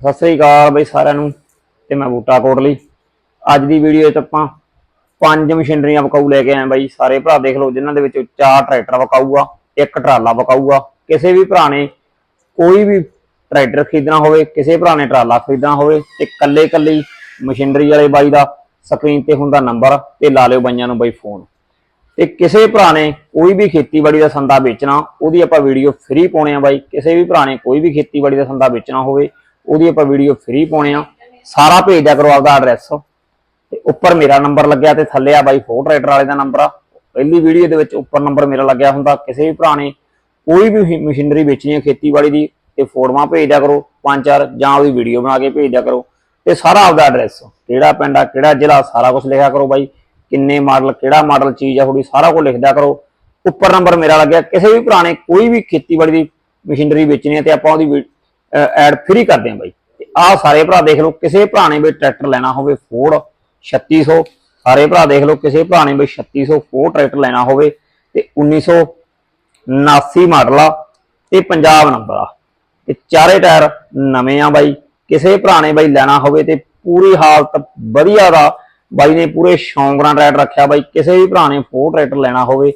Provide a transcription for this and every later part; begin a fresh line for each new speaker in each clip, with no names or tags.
ਸਤਿ ਸ੍ਰੀ ਅਕਾਲ ਬਈ ਸਾਰਿਆਂ ਨੂੰ ਤੇ ਮੈਂ ਬੂਟਾ ਕੋਟਲੀ ਅੱਜ ਦੀ ਵੀਡੀਓ ਵਿੱਚ ਆਪਾਂ ਪੰਜ ਮਸ਼ੀਨਰੀਆਂ ਵਕਾਊ ਲੈ ਕੇ ਆਏ ਬਾਈ। ਸਾਰੇ ਭਰਾ ਦੇਖ ਲਓ ਜਿਨ੍ਹਾਂ ਦੇ ਵਿੱਚ ਚਾਰ ਟਰੈਕਟਰ ਵਕਾਊ ਆ ਇੱਕ ਟਰਾਲਾ ਵਕਾਊ ਆ ਕਿਸੇ ਵੀ ਭਰਾ ਨੇ ਕੋਈ ਵੀ ਟਰੈਕਟਰ ਖਰੀਦਣਾ ਹੋਵੇ, ਕਿਸੇ ਭਰਾ ਨੇ ਟਰਾਲਾ ਖਰੀਦਣਾ ਹੋਵੇ ਤੇ ਕੱਲੇ ਕੱਲੇ ਮਸ਼ੀਨਰੀ ਵਾਲੇ ਬਾਈ ਦਾ ਸਕਰੀਨ ਤੇ ਹੁੰਦਾ ਨੰਬਰ ਤੇ ਲਾ ਲਿਓ ਬਾਈਆਂ ਨੂੰ ਬਾਈ ਫੋਨ। ਤੇ ਕਿਸੇ ਭਰਾ ਨੇ ਕੋਈ ਵੀ ਖੇਤੀਬਾੜੀ ਦਾ ਸੰਦਾ ਵੇਚਣਾ, ਉਹਦੀ ਆਪਾਂ ਵੀਡੀਓ ਫ੍ਰੀ ਪਾਉਣੇ ਆ ਬਾਈ। ਕਿਸੇ ਵੀ ਭਰਾ ਨੇ ਕੋਈ ਵੀ ਖੇਤੀਬਾੜੀ ਦਾ ਸੰਦਾ ਵੇਚਣਾ ਹੋਵੇ ਉਹਦੀ ਆਪਾਂ ਵੀਡੀਓ ਫ੍ਰੀ ਪਾਉਣੇ ਆ। ਸਾਰਾ ਭੇਜ ਦਿਆ ਕਰੋ ਆਪਦਾ ਐਡਰੈਸ ਤੇ ਉੱਪਰ ਮੇਰਾ ਨੰਬਰ ਲੱਗਿਆ ਤੇ ਥੱਲੇ ਆ ਬਾਈ ਫੋਰ ਟਰੈਕਟਰ ਵਾਲੇ ਦਾ ਨੰਬਰ ਆ। ਪਹਿਲੀ ਵੀਡੀਓ ਦੇ ਵਿੱਚ ਉੱਪਰ ਨੰਬਰ ਮੇਰਾ ਲੱਗਿਆ ਹੁੰਦਾ, ਕਿਸੇ ਵੀ ਭਰਾ ਨੇ ਕੋਈ ਵੀ ਮਸ਼ੀਨਰੀ ਵੇਚਣੀ ਹੈ ਖੇਤੀਬਾੜੀ ਦੀ, ਤੇ ਫੋਟੋਆਂ ਭੇਜ ਦਿਆ ਕਰੋ, ਪੰਜ ਚਾਰ, ਜਾਂ ਉਹਦੀ ਵੀਡੀਓ ਬਣਾ ਕੇ ਭੇਜ ਦਿਆ ਕਰੋ। ਤੇ ਸਾਰਾ ਆਪਦਾ ਐਡਰੈਸ ਕਿਹੜਾ ਪਿੰਡ ਆ, ਕਿਹੜਾ ਜ਼ਿਲ੍ਹਾ, ਸਾਰਾ ਕੁਝ ਲਿਖਿਆ ਕਰੋ ਬਾਈ। ਕਿੰਨੇ ਮਾਡਲ ਕਿਹੜਾ ਮਾਡਲ ਚੀਜ਼ ਆ ਥੋੜੀ ਸਾਰਾ ਕੁਝ ਲਿਖ ਦਿਆ ਕਰੋ। ਉੱਪਰ ਨੰਬਰ ਮੇਰਾ ਲੱਗਿਆ, ਕਿਸੇ ਵੀ ਭਰਾ ਨੇ ਕੋਈ ਵੀ ਖੇਤੀਬਾੜੀ ਦੀ ਮਸ਼ੀਨਰੀ ਵੇਚਣੀ ਹੈ ਤੇ ਆਪਾਂ ਉਹਦੀ ਐਡ ਫ੍ਰੀ ਕਰਦੇ ਹਾਂ ਬਾਈ। ਤੇ ਆਹ ਸਾਰੇ ਭਰਾ ਦੇਖ ਲਓ, ਕਿਸੇ ਭਰਾ ਨੇ ਵੀ ਟਰੈਕਟਰ ਲੈਣਾ ਹੋਵੇ ਫੋਰਡ 3600 ਸਾਰੇ ਭਰਾ ਦੇਖ ਲਓ, ਕਿਸੇ ਭਰਾ ਨੇ ਵੀ 3600 ਫੋਰ ਟਰੈਕਟਰ ਲੈਣਾ ਹੋਵੇ ਤੇ 1979 ਮਾਡਲ ਆ, ਤੇ ਪੰਜਾਬ ਨੰਬਰ ਆ। ਤੇ ਚਾਰੇ ਟਾਇਰ ਨਵੇਂ ਆ ਬਾਈ। ਕਿਸੇ ਭਰਾ ਨੇ ਬਾਈ ਲੈਣਾ ਹੋਵੇ ਤੇ ਪੂਰੀ ਹਾਲਤ ਵਧੀਆ ਦਾ ਬਾਈ ਨੇ ਪੂਰੇ ਸ਼ੌਂਕ ਨਾਲ ਟਰੈਕਟਰ ਰੱਖਿਆ ਬਾਈ। ਕਿਸੇ ਵੀ ਭਰਾ ਨੇ ਫੋਰ ਟਰੈਕਟਰ ਲੈਣਾ ਹੋਵੇ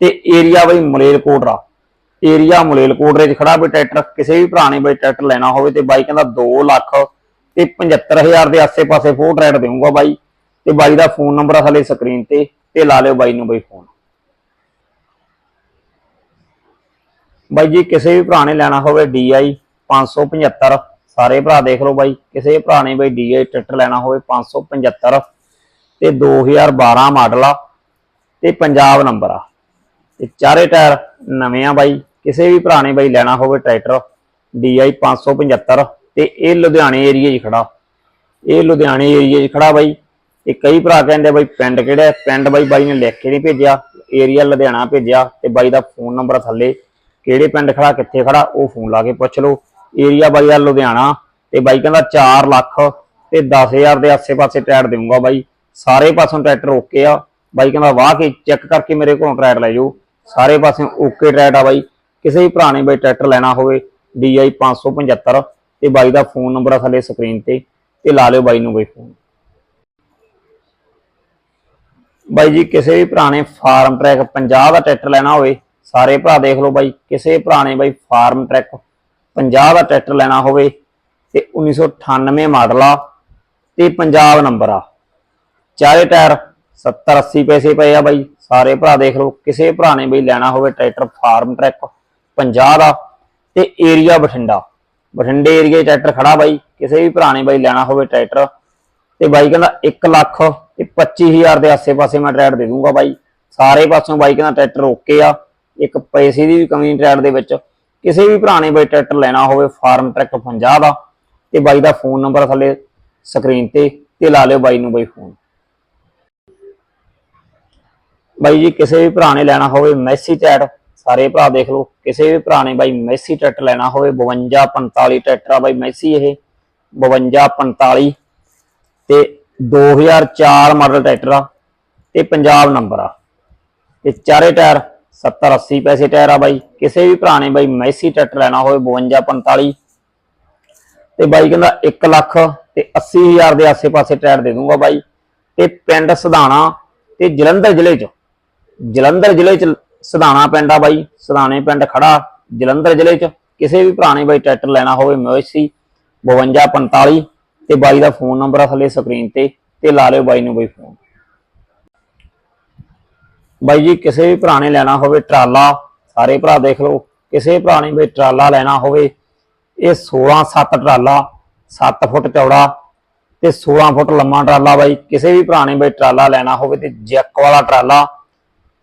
ਤੇ ਏਰੀਆ ਬਾਈ ਮਲੇਰਕੋਟਰਾ ਏਰੀਆ ਮਲੇਰਕੋਟਰੇ 'ਚ ਖੜਾ ਵੀ ਟਰੈਕਟਰ ਕਿਸੇ ਵੀ ਭਰਾ ਨੇ ਬਈ ਟਰੈਕਟਰ ਲੈਣਾ ਹੋਵੇ ਤੇ ਬਾਈ ਕਹਿੰਦਾ 2 ਲੱਖ ਤੇ 75000 ਦੇ ਆਸੇ-ਪਾਸੇ ਫੋਰ ਟਰੈਕਟਰ ਦੇਊਂਗਾ ਬਾਈ। ਤੇ ਬਾਈ ਦਾ ਫੋਨ ਨੰਬਰ ਆ ਥੱਲੇ ਸਕਰੀਨ ਤੇ ਤੇ ਲਾ ਲਿਓ ਬਾਈ ਨੂੰ ਬਾਈ ਫੋਨ। ਬਾਈ ਜੀ, ਕਿਸੇ ਵੀ ਭਰਾ ਨੇ ਲੈਣਾ ਹੋਵੇ DI 575 ਸਾਰੇ ਭਰਾ ਦੇਖ ਲਓ ਬਾਈ। ਕਿਸੇ ਵੀ ਭਰਾ ਨੇ ਬਾਈ DI ਟਰੈਕਟਰ ਲੈਣਾ ਹੋਵੇ 575 ਤੇ 2012 ਮਾਡਲ ਆ ਤੇ ਪੰਜਾਬ ਨੰਬਰ ਆ। ਤੇ ਚਾਰੇ ਟਾਇਰ ਨਵੇਂ ਆ ਬਾਈ। ਕਿਸੇ ਵੀ ਭਰਾ ਨੇ ਬਾਈ ਲੈਣਾ ਹੋਵੇ ਟਰੈਕਟਰ DI 575 ਤੇ ਇਹ ਲੁਧਿਆਣੇ ਏਰੀਆ 'ਚ ਖੜਾ। ਇਹ ਲੁਧਿਆਣੇ ਏਰੀਆ 'ਚ ਖੜਾ ਬਾਈ। ਤੇ ਕਈ ਭਰਾ ਕਹਿੰਦੇ ਬਾਈ, ਪਿੰਡ ਕਿਹੜਾ ਪਿੰਡ ਬਾਈ ਬਾਈ ਨੇ ਲਿਖ ਕੇ ਨਹੀਂ ਭੇਜਿਆ। ਏਰੀਆ ਲੁਧਿਆਣਾ ਭੇਜਿਆ ਤੇ ਬਾਈ ਦਾ ਫੋਨ ਨੰਬਰ ਥੱਲੇ। ਕਿਹੜੇ ਪਿੰਡ ਖੜਾ, ਕਿੱਥੇ ਖੜਾ, ਉਹ ਫੋਨ ਲਾ ਕੇ ਪੁੱਛ ਲਓ। ਏਰੀਆ ਬਾਈ ਆ ਲੁਧਿਆਣਾ ਤੇ ਬਾਈ ਕਹਿੰਦਾ 4 ਲੱਖ ਤੇ 10000 ਦੇ ਆਸੇ-ਪਾਸੇ ਟਰੈਕਟਰ ਦੇਊਂਗਾ ਬਾਈ। ਸਾਰੇ ਪਾਸੋਂ ਟਰੈਕਟਰ ਓਕੇ ਆ। ਬਾਈ ਕਹਿੰਦਾ ਵਾਹ ਕੇ ਚੈੱਕ ਕਰਕੇ ਮੇਰੇ ਕੋਲੋਂ ਟਰੈਕਟਰ ਲੈ ਜਾਓ। ਸਾਰੇ ਪਾਸੇ ਓਕੇ ਟਰੈਕਟਰ ਆ ਬਾਈ। ਕਿਸੇ ਵੀ ਭਰਾ ਨੇ ਬਾਈ ਟਰੈਕਟਰ ਲੈਣਾ ਹੋਵੇ DI 575 ਤੇ ਬਾਈ ਦਾ ਫੋਨ ਨੰਬਰ ਆ ਥੱਲੇ ਸਕਰੀਨ ਤੇ ਤੇ ਲਾ ਲਿਓ ਬਾਈ ਨੂੰ ਬਾਈ ਫੋਨ ਬਾਈ ਜੀ, ਕਿਸੇ ਵੀ ਭਰਾ ਨੇ ਫਾਰਮ ਟਰੈਕ 50 ਦਾ ਟਰੈਕਟਰ ਲੈਣਾ ਹੋਵੇ, ਸਾਰੇ ਭਰਾ ਦੇਖ ਲਓ ਬਾਈ, ਕਿਸੇ ਭਰਾ ਨੇ ਬਾਈ ਫਾਰਮ ਟਰੈਕ 50 ਦਾ ਟਰੈਕਟਰ ਲੈਣਾ ਹੋਵੇ, ਤੇ 1998 ਮਾਡਲ ਆ, ਤੇ ਪੰਜਾਬ ਨੰਬਰ ਆ। ਚਾਰੇ ਟਾਇਰ 70 80 ਪੈਸੇ ਪਏ ਆ ਬਾਈ, ਸਾਰੇ ਭਰਾ ਦੇਖ ਲਓ, ਕਿਸੇ ਭਰਾ ਨੇ ਬਈ ਲੈਣਾ ਹੋਵੇ ਟਰੈਕਟਰ ਫਾਰਮ ਟਰੈਕ 50 ਦਾ ਤੇ ਏਰੀਆ ਬਠਿੰਡਾ। ਬਠਿੰਡੇ ਏਰੀਏ ਟਰੈਕਟਰ ਖੜਾ ਬਾਈ, ਕਿਸੇ ਵੀ ਭਰਾ ਨੇ ਬਾਈ ਲੈਣਾ ਹੋਵੇ ਟਰੈਕਟਰ। ਤੇ ਬਾਈ ਕਹਿੰਦਾ 1 ਲੱਖ ਤੇ 25000 ਦੇ ਆਸੇ-ਪਾਸੇ ਮੈਂ ਟਰੈਕਟਰ ਦੇ ਦੂੰਗਾ ਬਾਈ। ਸਾਰੇ ਪਾਸੋਂ ਬਾਈ ਕਹਿੰਦਾ ਟਰੈਕਟਰ ਓਕੇ ਆ, ਇੱਕ ਪੈਸੇ ਦੀ ਵੀ ਕਮੀ ਨਹੀਂ ਟਰੈਕਟਰ ਦੇ ਵਿੱਚ। ਕਿਸੇ ਵੀ ਭਰਾ ਨੇ ਬਾਈ ਟਰੈਕਟਰ ਲੈਣਾ ਹੋਵੇ, ਫਾਰਮ ਟਰੈਕ 50 ਦਾ। ਤੇ ਬਾਈ ਦਾ ਫੋਨ ਨੰਬਰ ਥੱਲੇ ਸਕਰੀਨ ਤੇ ਤੇ ਲਾ ਲਿਓ ਬਾਈ ਨੂੰ ਬਾਈ ਫੋਨ। ਬਾਈ ਜੀ, ਕਿਸੇ ਵੀ ਭਰਾ ਨੇ ਲੈਣਾ ਹੋਵੇ ਮੈਸੇਜ ਟਰੈਕਟਰ ਸਾਰੇ ਭਰਾ ਦੇਖ ਲਓ, ਕਿਸੇ ਵੀ ਭਰਾ ਨੇ ਬਾਈ ਮੈਸੀ ਟਰੈਕਟਰ ਲੈਣਾ ਹੋਵੇ 52 45 ਟਰੈਕਟਰ ਆ ਬਾਈ ਮੈਸੀ ਇਹ 52 45 ਤੇ 2004 ਮਾਡਲ ਟਰੈਕਟਰ ਆ ਤੇ ਪੰਜਾਬ ਨੰਬਰ ਆ। ਤੇ ਚਾਰੇ ਟਾਇਰ 70 80 ਪੈਸੇ ਟਾਇਰ ਆ ਬਾਈ, ਕਿਸੇ ਵੀ ਭਰਾ ਨੇ ਬਾਈ ਮੈਸੀ ਟਰੈਕਟਰ ਲੈਣਾ ਹੋਵੇ 52 45 ਤੇ ਬਾਈ ਕਹਿੰਦਾ 1 ਲੱਖ ਤੇ 80000 ਦੇ ਆਸੇ-ਪਾਸੇ ਟਾਇਰ ਦੇ ਦੂੰਗਾ ਬਾਈ। ਤੇ ਪਿੰਡ ਸਧਾਣਾ ਤੇ ਜਲੰਧਰ ਜ਼ਿਲ੍ਹੇ 'ਚ, ਜਲੰਧਰ ਜ਼ਿਲ੍ਹੇ 'ਚ ਸਧਾਣਾ ਪਿੰਡ ਆ ਬਾਈ, ਸਧਾਣੇ ਪਿੰਡ ਖੜਾ, ਜਲੰਧਰ ਜ਼ਿਲ੍ਹੇ 'ਚ। ਕਿਸੇ ਵੀ ਭਰਾ ਨੇ ਬਾਈ ਟਰੈਕਟਰ ਲੈਣਾ ਹੋਵੇ ਮੈਸੀ 52 45 ਤੇ ਬਾਈ ਦਾ ਫੋਨ ਨੰਬਰ ਆ ਥੱਲੇ ਸਕਰੀਨ ਤੇ ਤੇ ਲਾ ਲਿਓ ਬਾਈ ਨੂੰ ਬਾਈ ਫੋਨ। ਬਾਈ ਜੀ, ਕਿਸੇ ਵੀ ਭਰਾ ਨੇ ਲੈਣਾ ਹੋਵੇ, ਟਰਾਲਾ, ਸਾਰੇ ਭਰਾ ਦੇਖ ਲਓ। ਕਿਸੇ ਭਰਾ ਨੇ ਬਈ ਟਰਾਲਾ ਲੈਣਾ ਹੋਵੇ, ਇਹ 16 7 ਟਰਾਲਾ 7 ਫੁੱਟ ਚੌੜਾ ਤੇ 16 ਫੁੱਟ ਲੰਮਾ ਟਰਾਲਾ ਬਾਈ। ਕਿਸੇ ਵੀ ਭਰਾ ਨੇ ਬਈ ਟਰਾਲਾ ਲੈਣਾ ਹੋਵੇ ਤੇ ਜੈਕ ਵਾਲਾ ਟਰਾਲਾ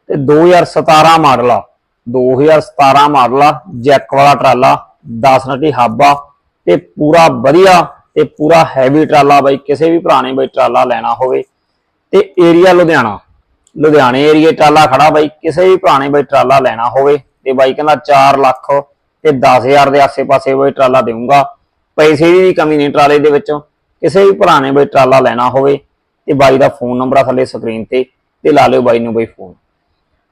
ਤੇ 2017 ਮਾਡਲ ਆ। 2017 ਮਾਡਲ ਆ, ਜੈਕ ਵਾਲਾ ਟਰਾਲਾ 10 ਨਟੀ ਹੱਬ, ਤੇ ਪੂਰਾ ਵਧੀਆ ਤੇ ਪੂਰਾ ਹੈਵੀ ਟਰਾਲਾ ਬਾਈ, ਕਿਸੇ ਵੀ ਭਰਾ ਨੇ ਬਈ ਟਰਾਲਾ ਲੈਣਾ ਹੋਵੇ। ਤੇ ਏਰੀਆ ਲੁਧਿਆਣਾ, ਲੁਧਿਆਣੇ ਏਰੀਏ ਟਰਾਲਾ ਖੜਾ ਬਾਈ, ਕਿਸੇ ਵੀ ਭਰਾ ਨੇ ਬਾਈ ਟਰਾਲਾ ਲੈਣਾ ਹੋਵੇ ਤੇ ਬਾਈ ਕਹਿੰਦਾ 4 ਲੱਖ ਤੇ 10000 ਦੇ ਆਸੇ-ਪਾਸੇ ਬਾਈ ਟਰਾਲਾ ਦੇਊਂਗਾ। ਪੈਸੇ ਦੀ ਵੀ ਕਮੀ ਨਹੀਂ ਟਰਾਲੇ ਦੇ ਵਿੱਚ, ਕਿਸੇ ਵੀ ਭਰਾ ਨੇ ਬਾਈ ਟਰਾਲਾ ਲੈਣਾ ਹੋਵੇ ਤੇ ਬਾਈ ਦਾ ਫੋਨ ਨੰਬਰ ਆ ਥੱਲੇ ਸਕਰੀਨ ਤੇ ਤੇ ਲਾ ਲਿਓ ਬਾਈ ਨੂੰ ਬਾਈ ਫੋਨ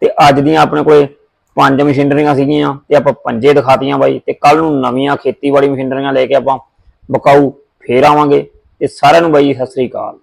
ਤੇ ਅੱਜ ਦੀਆਂ ਆਪਣੇ ਕੋਲੇ ਪੰਜ ਮਸ਼ੀਨਰੀਆਂ ਸੀਗੀਆਂ ਤੇ ਆਪਾਂ ਪੰਜੇ ਦਿਖਾਤੀਆਂ ਬਾਈ ਤੇ ਕੱਲ ਨੂੰ ਨਵੀਆਂ ਖੇਤੀਬਾੜੀ ਮਸ਼ੀਨਰੀਆਂ ਲੈ ਕੇ ਆਪਾਂ ਬਕਾਊ ਫੇਰ ਆਵਾਂਗੇ ਤੇ ਸਾਰਿਆਂ ਨੂੰ ਬਾਈ ਸਤਿ ਸ੍ਰੀ ਅਕਾਲ।